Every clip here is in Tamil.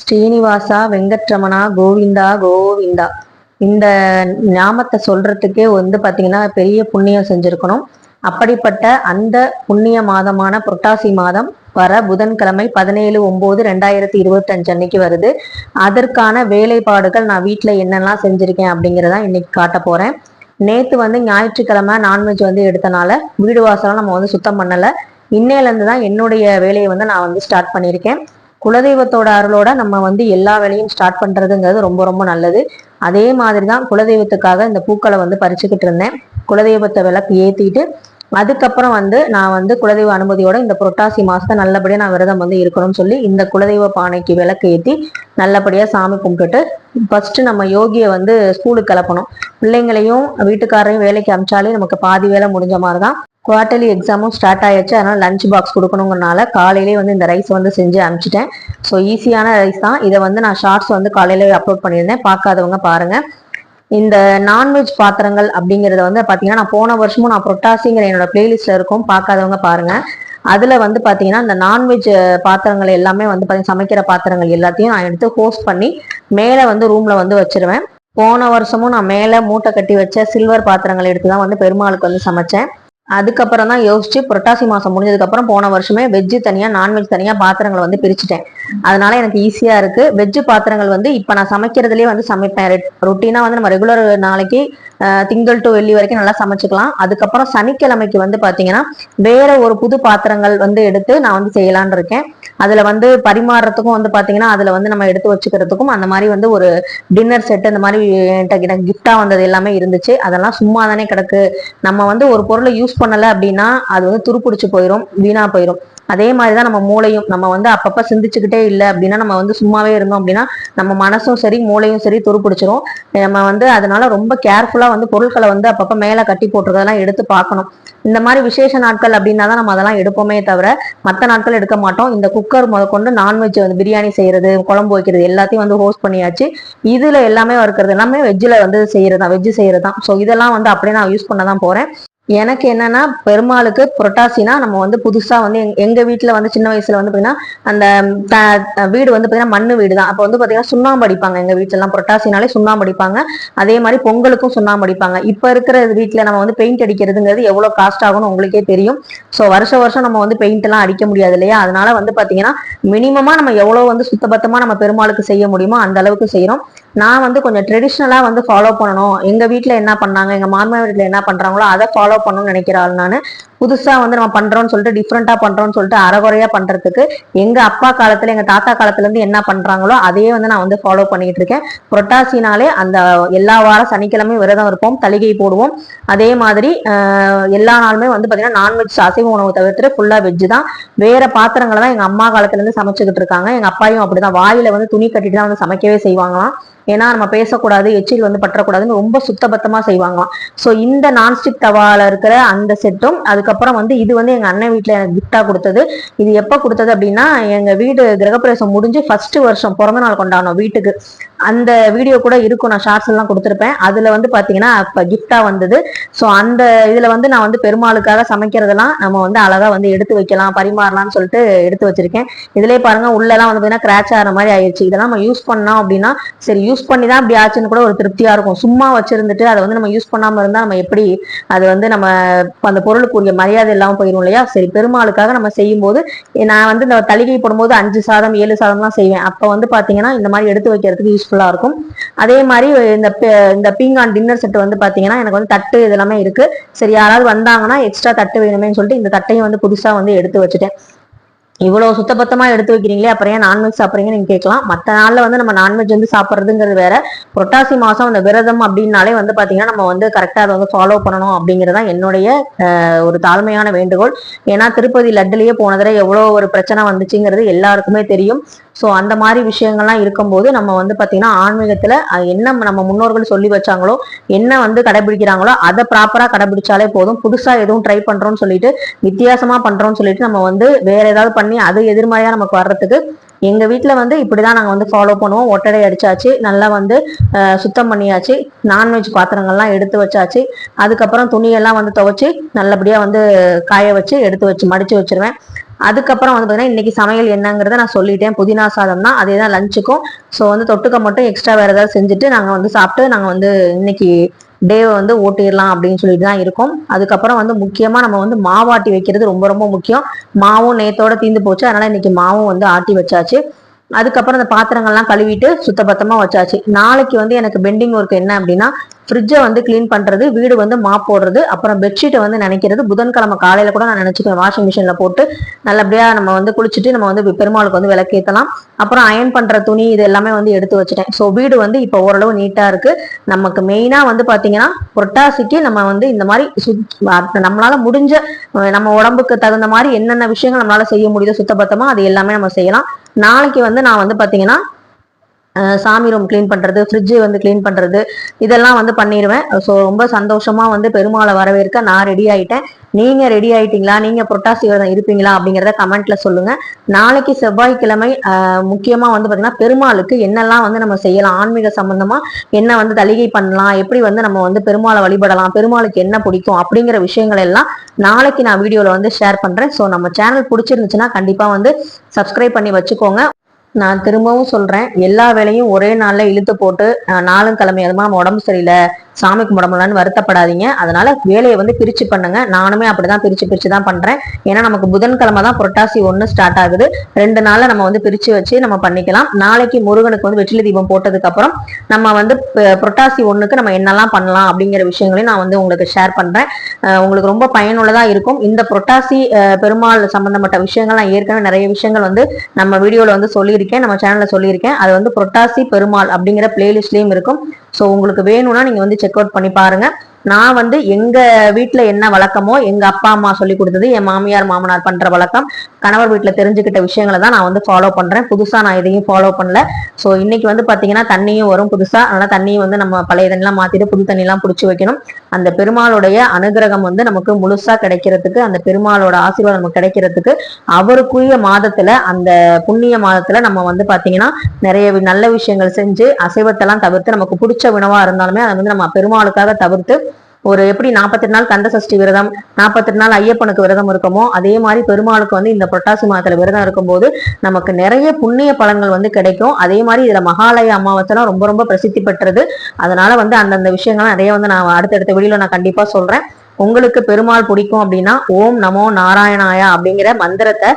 ஸ்ரீனிவாசா வெங்கட்ரமணா கோவிந்தா கோவிந்தா. இந்த ஞாமத்தை சொல்றதுக்கே வந்து பாத்தீங்கன்னா பெரிய புண்ணியம் செஞ்சுருக்கணும். அப்படிப்பட்ட அந்த புண்ணிய மாதமான புரட்டாசி மாதம் வர புதன்கிழமை பதினேழு ஒம்பது ரெண்டாயிரத்தி இருபத்தஞ்சு அன்னைக்கு வருது. அதற்கான வேலைப்பாடுகள் நான் வீட்டில் என்னெல்லாம் செஞ்சுருக்கேன் அப்படிங்கிறதா இன்னைக்கு காட்ட போறேன். நேத்து வந்து ஞாயிற்றுக்கிழமை நான்வெஜ் வந்து எடுத்தனால வீடு வாசலாம் நம்ம வந்து சுத்தம் பண்ணலை. இன்னையிலேருந்து தான் என்னுடைய வேலையை வந்து நான் வந்து ஸ்டார்ட் பண்ணியிருக்கேன். குலதெய்வத்தோட அருளோட நம்ம வந்து எல்லா வேலையும் ஸ்டார்ட் பண்றதுங்கிறது ரொம்ப ரொம்ப நல்லது. அதே மாதிரி தான் குலதெய்வத்துக்காக இந்த பூக்களை வந்து பறிச்சுக்கிட்டு இருந்தேன். குலதெய்வத்தை விளக்கு ஏற்றிட்டு அதுக்கப்புறம் வந்து நான் வந்து குலதெய்வ அனுமதியோட இந்த புரட்டாசி மாசத்தை நல்லபடியாக நான் விரதம் வந்து இருக்கணும்னு சொல்லி இந்த குலதெய்வ பானைக்கு விளக்கு ஏற்றி நல்லபடியாக சாமி கும்பிட்டுட்டு ஃபஸ்ட்டு நம்ம யோகியை வந்து ஸ்கூலுக்கு கிளப்பணும். பிள்ளைங்களையும் வீட்டுக்காரையும் வேலைக்கு அமிச்சாலே நமக்கு பாதி வேலை முடிஞ்ச மாதிரி தான் குவார்ட்டர்லி எக்ஸாமும் ஸ்டார்ட் ஆயிடுச்சு அதனால லஞ்ச் பாக்ஸ் கொடுக்கணுங்கிறனால காலையிலேயே வந்து இந்த ரைஸ் வந்து செஞ்சு அனுப்பிச்சிட்டேன். ஸோ ஈஸியான ரைஸ் தான். இதை வந்து நான் ஷார்ட்ஸ் வந்து காலையில அப்லோட் பண்ணியிருந்தேன். பார்க்காதவங்க பாருங்க. இந்த நான்வெஜ் பாத்திரங்கள் அப்படிங்கறத வந்து பாத்தீங்கன்னா நான் போன வருஷமும் நான் புரொட்டாசிங்கிற என்னோட பிளேலிஸ்ட்ல இருக்கும். பார்க்காதவங்க பாருங்க. அதுல வந்து பாத்தீங்கன்னா இந்த நான்வெஜ் பாத்திரங்கள் எல்லாமே வந்து பாத்தீங்கன்னா சமைக்கிற பாத்திரங்கள் எல்லாத்தையும் நான் எடுத்து ஹோஸ்ட் பண்ணி மேல வந்து ரூம்ல வந்து வச்சிருவேன். போன வருஷமும் நான் மேல மூட்டை கட்டி வச்ச சில்வர் பாத்திரங்கள் எடுத்து தான் வந்து பெருமாளுக்கு வந்து சமைச்சேன். அதுக்கப்புறம் தான் யோசிச்சு புரட்டாசி மாசம் முடிஞ்சதுக்கப்புறம் போன வருஷமே வெஜ்ஜு தனியா நான்வெஜ் தனியா பாத்திரங்களை வந்து பிரிச்சுட்டேன். அதனால எனக்கு ஈஸியா இருக்கு. வெஜ்ஜு பாத்திரங்கள் வந்து இப்ப நான் சமைக்கிறதுலயே வந்து சமைப்பேன். ரொட்டீனா வந்து நம்ம ரெகுலர் நாளைக்கு திங்கள் டு வெள்ளி வரைக்கும் நல்லா சமைச்சுக்கலாம். அதுக்கப்புறம் சனிக்கிழமைக்கு வந்து பாத்தீங்கன்னா வேற ஒரு புது பாத்திரங்கள் வந்து எடுத்து நான் வந்து செய்யலான் இருக்கேன். அதுல வந்து பரிமாறுறதுக்கும் வந்து பாத்தீங்கன்னா அதுல வந்து நம்ம எடுத்து வச்சுக்கிறதுக்கும் அந்த மாதிரி வந்து ஒரு டின்னர் செட் அந்த மாதிரி என்கிட்ட கிஃப்டா வந்தது எல்லாமே இருந்துச்சு. அதெல்லாம் சும்மா தானே கிடக்கு. நம்ம வந்து ஒரு பொருளை யூஸ் பண்ணல அப்படின்னா அது வந்து துருப்பிடிச்சு போயிடும் வீணா போயிடும் அதே மாதிரி தான் நம்ம மூளையும் நம்ம வந்து அப்பப்போ சிந்திச்சுக்கிட்டே இல்லை அப்படின்னா நம்ம வந்து சும்மாவே இருந்தோம் அப்படின்னா நம்ம மனசும் சரி மூளையும் சரி துருப்பிடிச்சிரும். நம்ம வந்து அதனால ரொம்ப கேர்ஃபுல்லாக வந்து பொருட்களை வந்து அப்பப்போ மேலே கட்டி போட்டுறதெல்லாம் எடுத்து பார்க்கணும். இந்த மாதிரி விசேஷ நாட்கள் அப்படின்னா தான் நம்ம அதெல்லாம் எடுப்போமே தவிர மற்ற நாட்கள் எடுக்க மாட்டோம். இந்த குக்கர் முதற்கொண்டு நான்வெஜ் வந்து பிரியாணி செய்யறது குழம்பு வைக்கிறது எல்லாத்தையும் வந்து ஹோஸ்ட் பண்ணியாச்சு. இதுல எல்லாமே இருக்கிறது எல்லாமே வெஜ்ஜில் வந்து செய்யறதா வெஜ்ஜு செய்யறதான் ஸோ இதெல்லாம் வந்து அப்படியே நான் யூஸ் பண்ண தான் போறேன். எனக்கு என்னன்னா பெருமாளுக்கு புரட்டாசினா நம்ம வந்து புதுசா வந்து எங்க வீட்டுல வந்து சின்ன வயசுல வந்து பாத்தீங்கன்னா அந்த வீடு வந்து பாத்தீங்கன்னா மண்ணு வீடு தான் அப்போ வந்து பாத்தீங்கன்னா சுண்ணாம்பு அடிப்பாங்க எங்க வீட்டுல எல்லாம் புரட்டாசினாலே சுண்ணாம்பு அடிப்பாங்க. அதே மாதிரி பொங்கலுக்கும் சுண்ணாம்பு அடிப்பாங்க. இப்ப இருக்கிற வீட்டுல நம்ம வந்து பெயிண்ட் அடிக்கிறதுங்கிறது எவ்வளவு காஸ்ட் ஆகும்னு உங்களுக்கே தெரியும். ஸோ வருஷ வருஷம் நம்ம வந்து பெயிண்ட் எல்லாம் அடிக்க முடியாது இல்லையா? அதனால வந்து பாத்தீங்கன்னா மினிமமா நம்ம எவ்வளவு வந்து சுத்தபத்தமா நம்ம பெருமாளுக்கு செய்ய முடியுமோ அந்த அளவுக்கு செய்யறோம் நான் வந்து கொஞ்சம் ட்ரெடிஷ்னலா வந்து ஃபாலோ பண்ணணும். எங்க வீட்டில் என்ன பண்ணாங்க எங்க மாமியார் வீட்டில் என்ன பண்றாங்களோ அதை ஃபாலோ பண்ணணும்னு நினைக்கிறாள் நான். புதுசா வந்து நம்ம பண்றோம்னு சொல்லிட்டு டிஃப்ரெண்டா பண்றோம்னு சொல்லிட்டு அறகுறையா பண்றதுக்கு எங்க அப்பா காலத்துல எங்க தாத்தா காலத்துல இருந்து என்ன பண்றாங்களோ அதையே வந்து நான் வந்து ஃபாலோ பண்ணிட்டு இருக்கேன் புரட்டாசினாலே அந்த எல்லா வாரம் சனிக்கிழமையும் விரதம் இருப்போம் தலிகை போடுவோம். அதே மாதிரி எல்லா நாளுமே வந்து பாத்தீங்கன்னா நான்வெஜ் அசைவ உணவு தவிர்த்து ஃபுல்லா வெஜ் தான். வேற பாத்திரங்களை தான் எங்க அம்மா காலத்துல இருந்து சமைச்சுக்கிட்டு இருக்காங்க. எங்க அப்பாயும் அப்படிதான். வாயில வந்து துணி கட்டிட்டு தான் வந்து சமைக்கவே செய்வாங்களாம். ஏன்னா நம்ம பேசக்கூடாது எச்சில் வந்து பற்றக்கூடாதுன்னு ரொம்ப சுத்தபத்தமா செய்வாங்களாம். ஸோ இந்த நான்ஸ்டிக் தவால இருக்கிற அந்த செட்டும் அதுக்கு அதுக்கப்புறம் வந்து இது வந்து எங்க அண்ணன் வீட்டுல எனக்கு கிஃப்டா கொடுத்தது. இது எப்ப கொடுத்தது அப்படின்னா எங்க வீடு கிரகப்பிரவேசம் முடிஞ்சு ஃபர்ஸ்ட் வருஷம் பிறந்த நாள் கொண்டாடணும் வீட்டுக்கு. அந்த வீடியோ கூட இருக்கும். நான் ஷார்ட்ஸ் எல்லாம் கொடுத்துருப்பேன். அதுல வந்து பாத்தீங்கன்னா இப்போ கிஃப்டா வந்தது. ஸோ அந்த இதுல வந்து நான் வந்து பெருமாளுக்காக சமைக்கிறதெல்லாம் நம்ம வந்து அழகா வந்து எடுத்து வைக்கலாம் பரிமாறலாம்னு சொல்லிட்டு எடுத்து வச்சிருக்கேன். இதுலயே பாருங்க உள்ளெல்லாம் வந்து பாத்தீங்கன்னா கிராச் ஆகிற மாதிரி ஆயிடுச்சு இதெல்லாம் நம்ம யூஸ் பண்ணோம் அப்படின்னா சரி யூஸ் பண்ணி தான் இப்படி ஆச்சுன்னு கூட ஒரு திருப்தியா இருக்கும். சும்மா வச்சிருந்துட்டு அதை வந்து நம்ம யூஸ் பண்ணாம இருந்தா நம்ம எப்படி அது வந்து நம்ம அந்த பொருளுக்குரிய மரியாதை இல்லாம போயிடும் இல்லையா? சரி பெருமாளுக்காக நம்ம செய்யும் போது நான் வந்து இந்த தலிகை போடும்போது அஞ்சு சாதம் ஏழு சாதம்லாம் செய்வேன். அப்ப வந்து பாத்தீங்கன்னா இந்த மாதிரி எடுத்து வைக்கிறதுக்கு யூஸ் யூஸ்ஃபுல்லாக இருக்கும். அதே மாதிரி இந்த இந்த பீங்கான் டின்னர் செட் வந்து பாத்தீங்கன்னா எனக்கு வந்து தட்டு இதெல்லாமே இருக்கு. சரி யாராவது வந்தாங்கன்னா எக்ஸ்ட்ரா தட்டு வேணுமே சொல்லிட்டு இந்த தட்டையும் வந்து புதுசா வந்து எடுத்து வச்சுட்டேன். இவ்வளவு சுத்தபத்தமா எடுத்து வைக்கிறீங்களே அப்புறம் ஏன் நான்வெஜ் சாப்பிட்றீங்கன்னு நீங்க கேட்கலாம். மற்ற நாள்ல வந்து நம்ம நான்வெஜ் வந்து சாப்பிட்றதுங்கிறது வேற. புரட்டாசி மாசம் அந்த விரதம் அப்படின்னாலே வந்து பாத்தீங்கன்னா நம்ம வந்து கரெக்டா அதை வந்து ஃபாலோ பண்ணணும் அப்படிங்கறதா என்னுடைய ஒரு தாழ்மையான வேண்டுகோள். ஏன்னா திருப்பதி லட்டுலயே போனதுல எவ்வளவு ஒரு பிரச்சனை வந்துச்சுங்கிறது எல்லாருக்குமே தெரியும். ஸோ அந்த மாதிரி விஷயங்கள்லாம் இருக்கும்போது நம்ம வந்து பார்த்தீங்கன்னா ஆன்மீகத்தில் என்ன நம்ம முன்னோர்கள் சொல்லி வச்சாங்களோ என்ன வந்து கடைபிடிக்கிறாங்களோ அதை ப்ராப்பராக கடைபிடிச்சாலே போதும். புதுசாக எதுவும் ட்ரை பண்ணுறோன்னு சொல்லிட்டு வித்தியாசமாக பண்ணுறோம்னு சொல்லிட்டு நம்ம வந்து வேற ஏதாவது பண்ணி அது எதிர்மறையாக நமக்கு வர்றதுக்கு எங்க வீட்டுல வந்து இப்படிதான் நாங்க வந்து ஃபாலோ பண்ணுவோம். ஒட்டடை அடிச்சாச்சு நல்லா வந்து சுத்தம் பண்ணியாச்சு நான்வெஜ் பாத்திரங்கள்லாம் எடுத்து வச்சாச்சு. அதுக்கப்புறம் துணியெல்லாம் வந்து துவைச்சு நல்லபடியா வந்து காய வச்சு எடுத்து வச்சு மடிச்சு வச்சிருவேன். அதுக்கப்புறம் வந்து பார்த்தீங்கன்னா இன்னைக்கு சமையல் என்னங்கிறத நான் சொல்லிட்டேன். புதினா சாதம் தான் அதே தான் லஞ்சுக்கும் ஸோ வந்து தொட்டுக்க மட்டும் எக்ஸ்ட்ரா வேற ஏதாவது செஞ்சுட்டு நாங்கள் வந்து சாப்பிட்டு நாங்கள் வந்து இன்னைக்கு டேவை வந்து ஓட்டிடலாம் அப்படின்னு சொல்லிட்டு தான் இருக்கும். அதுக்கப்புறம் வந்து முக்கியமாக நம்ம வந்து மாவாட்டி வைக்கிறது ரொம்ப ரொம்ப முக்கியம். மாவும் நேத்தோட தீந்து போச்சு. அதனால இன்னைக்கு மாவும் வந்து ஆட்டி வச்சாச்சு. அதுக்கப்புறம் அந்த பாத்திரங்கள்லாம் கழுவிட்டு சுத்தபத்தமாக வச்சாச்சு. நாளைக்கு வந்து எனக்கு பெண்டிங் ஒர்க் என்ன அப்படின்னா ஃப்ரிட்ஜை வந்து க்ளீன் பண்ணுறது வீடு வந்து மாப் போடுறது அப்புறம் பெட்ஷீட்டை வந்து நினைக்கிறது. புதன்கிழமை காலையில் கூட நான் நினச்சிப்பேன் வாஷிங் மிஷினில் போட்டு நல்லபடியாக நம்ம வந்து குளிச்சுட்டு நம்ம வந்து பெருமாளுக்கு வந்து விளக்கேற்றலாம் அப்புறம் அயன் பண்ணுற துணி இது எல்லாமே வந்து எடுத்து வச்சுட்டேன். ஸோ வீடு வந்து இப்போ ஓரளவு நீட்டாக இருக்குது நமக்கு மெயினாக வந்து பார்த்தீங்கன்னா புரட்டாசிக்கு நம்ம வந்து இந்த மாதிரி சுத்- நம்மளால் முடிஞ்ச நம்ம உடம்புக்கு தகுந்த மாதிரி என்னென்ன விஷயங்கள் நம்மளால் செய்ய முடியுதோ சுத்தபத்தமாக அது எல்லாமே நம்ம செய்யலாம். நாளைக்கு வந்து நான் வந்து பார்த்தீங்கன்னா சாமி ரூம் க்ளீன் பண்ணுறது ஃப்ரிட்ஜு வந்து க்ளீன் பண்ணுறது இதெல்லாம் வந்து பண்ணிடுவேன் ஸோ ரொம்ப சந்தோஷமாக வந்து பெருமாளை வரவேற்க நான் ரெடி ஆகிட்டேன் நீங்கள் ரெடி ஆகிட்டீங்களா நீங்கள் புரட்டாசி விரதம் இருப்பீங்களா? அப்படிங்கிறத கமெண்ட்ல சொல்லுங்கள் நாளைக்கு செவ்வாய்க்கிழமை முக்கியமாக வந்து பார்த்திங்கன்னா பெருமாளுக்கு என்னெல்லாம் வந்து நம்ம செய்யலாம்? ஆன்மீக சம்மந்தமாக என்ன வந்து தலிகை பண்ணலாம்? எப்படி வந்து நம்ம வந்து பெருமாளை வழிபடலாம்? பெருமாளுக்கு என்ன பிடிக்கும்? அப்படிங்கிற விஷயங்கள் எல்லாம் நாளைக்கு நான் வீடியோவில் வந்து ஷேர் பண்ணுறேன் ஸோ நம்ம சேனல் பிடிச்சிருந்துச்சுன்னா கண்டிப்பாக வந்து சப்ஸ்கிரைப் பண்ணி வச்சுக்கோங்க. நான் திரும்பவும் சொல்றேன் எல்லா வேலையும் ஒரே நாள்ல இழுத்து போட்டு நாளும் கிழமை அதுமா நம்ம உடம்பு சரியில்லை. சாமி கும்பிடமுடியலன்னு வருத்தப்படாதீங்க. அதனால வேலையை வந்து பிரிச்சு பண்ணுங்க. நானுமே அப்படிதான் பிரிச்சு பிரிச்சு தான் பண்றேன். ஏன்னா நமக்கு புதன்கிழமை தான் புரட்டாசி ஒன்று ஸ்டார்ட் ஆகுது. ரெண்டு நாள்ல நம்ம வந்து பிரிச்சு வச்சு நம்ம பண்ணிக்கலாம். நாளைக்கு முருகனுக்கு வந்து வெற்றிலை தீபம் போட்டதுக்கு அப்புறம் நம்ம வந்து புரட்டாசி ஒண்ணுக்கு நம்ம என்னெல்லாம் பண்ணலாம் அப்படிங்கிற விஷயங்களையும் நான் வந்து உங்களுக்கு ஷேர் பண்றேன். உங்களுக்கு ரொம்ப பயனுள்ளதா இருக்கும். இந்த புரட்டாசி பெருமாள் சம்பந்தப்பட்ட விஷயங்கள் நான் ஏற்கனவே நிறைய விஷயங்கள் வந்து நம்ம வீடியோல வந்து சொல்லியிருக்கேன். நம்ம சேனல்ல சொல்லியிருக்கேன். அது வந்து புரட்டாசி பெருமாள் அப்படிங்கிற பிளேலிஸ்ட்லயும் இருக்கும். ஸோ உங்களுக்கு வேணும்னா நீங்க வந்து செக் அவுட் பண்ணி பாருங்க. நான் வந்து எங்க வீட்டுல என்ன வழக்கமோ எங்க அப்பா அம்மா சொல்லி கொடுத்தது என் மாமியார் மாமனார் பண்ற வழக்கம். கணவர் வீட்டுல தெரிஞ்சுக்கிட்ட விஷயங்களை தான் நான் வந்து ஃபாலோ பண்றேன். புதுசா நான் எதையும் ஃபாலோ பண்ணல. ஸோ இன்னைக்கு வந்து பாத்தீங்கன்னா தண்ணியும் வரும் புதுசா. அதனால தண்ணியும் வந்து நம்ம பழைய தண்ணிலாம் மாத்திட்டு புது தண்ணிலாம் பிடிச்சி வைக்கணும். அந்த பெருமாளுடைய அனுகிரகம் வந்து நமக்கு முழுசா கிடைக்கிறதுக்கு அந்த பெருமாளோட ஆசீர்வாதம் நமக்கு கிடைக்கிறதுக்கு அவருக்குரிய மாதத்துல அந்த புண்ணிய மாதத்துல நம்ம வந்து பாத்தீங்கன்னா நிறைய நல்ல விஷயங்கள் செஞ்சு அசைவத்தெல்லாம் தவிர்த்து நமக்கு பிடிச்ச உணவா இருந்தாலுமே அதை வந்து நம்ம பெருமாளுக்காக தவிர்த்து ஒரு எப்படி நாற்பத்தெட்டு நாள் கந்த சஷ்டி விரதம் நாற்பத்தெட்டு நாள் ஐயப்பனுக்கு விரதம் இருக்கமோ அதே மாதிரி பெருமாளுக்கு வந்து இந்த புரட்டாசி மாதத்துல விரதம் இருக்கும்போது நமக்கு நிறைய புண்ணிய பலன்கள் வந்து கிடைக்கும். அதே மாதிரி இதுல மகாலய அமாவாசைலாம் ரொம்ப ரொம்ப பிரசித்தி பெற்றது. அதனால வந்து அந்தந்த விஷயங்கள்லாம் நிறைய வந்து நான் அடுத்தடுத்த வெளியில் நான் கண்டிப்பா சொல்றேன். உங்களுக்கு பெருமாள் பிடிக்கும் அப்படின்னா ஓம் நமோ நாராயணாயா அப்படிங்கிற மந்திரத்தை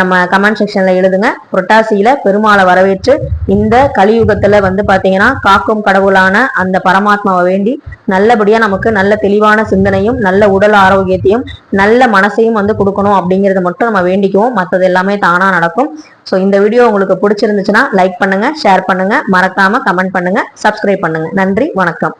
நம்ம கமெண்ட் செக்ஷன்ல எழுதுங்க. புரட்டாசியில பெருமாளை வரவேற்று இந்த கலியுகத்துல வந்து பாத்தீங்கன்னா காக்கும் கடவுளான அந்த பரமாத்மாவை வேண்டி நல்லபடியா நமக்கு நல்ல தெளிவான சிந்தனையும் நல்ல உடல் ஆரோக்கியத்தையும் நல்ல மனசையும் வந்து கொடுக்கணும் அப்படிங்கறத மட்டும் நம்ம வேண்டிக்குவோம். மற்றது எல்லாமே தானா நடக்கும். ஸோ இந்த வீடியோ உங்களுக்கு பிடிச்சிருந்துச்சுன்னா லைக் பண்ணுங்க ஷேர் பண்ணுங்க. மறக்காம கமெண்ட் பண்ணுங்க. சப்ஸ்கிரைப் பண்ணுங்க. நன்றி வணக்கம்.